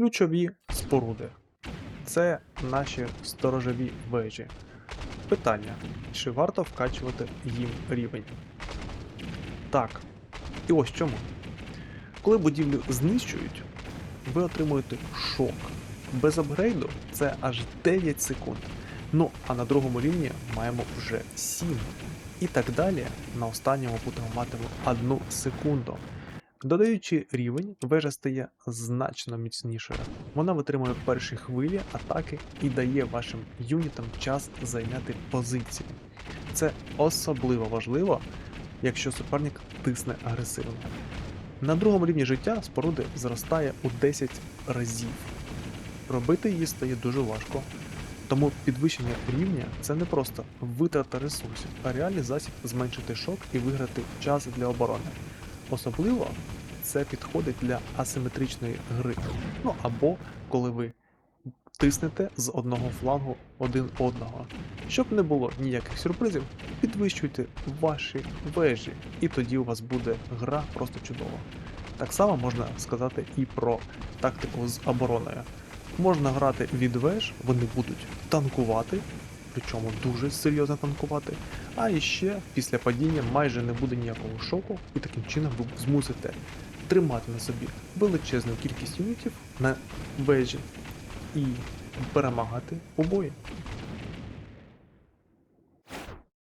Ключові споруди. Це наші сторожові вежі. Питання: чи варто вкачувати їм рівень? Так. І ось чому. Коли будівлю знищують, ви отримуєте шок. Без апгрейду це аж 9 секунд. Ну, а на другому рівні маємо вже 7. І так далі на останньому будемо мати 1 секунду. Додаючи рівень, вежа стає значно міцнішою. Вона витримує перші хвилі атаки і дає вашим юнітам час зайняти позиції. Це особливо важливо, якщо суперник тисне агресивно. На другому рівні життя споруди зростає у 10 разів. Робити її стає дуже важко, тому підвищення рівня це не просто витрата ресурсів, а реальний засіб зменшити шок і виграти час для оборони. Особливо це підходить для асиметричної гри. Ну або коли ви тиснете з одного флангу один одного. Щоб не було ніяких сюрпризів, підвищуйте ваші вежі, і тоді у вас буде гра просто чудова. Так само можна сказати і про тактику з обороною. Можна грати від веж, вони будуть танкувати, причому дуже серйозно танкувати. А іще після падіння майже не буде ніякого шоку, і таким чином ви змусите тримати на собі величезну кількість юнітів на вежі і перемагати у бої.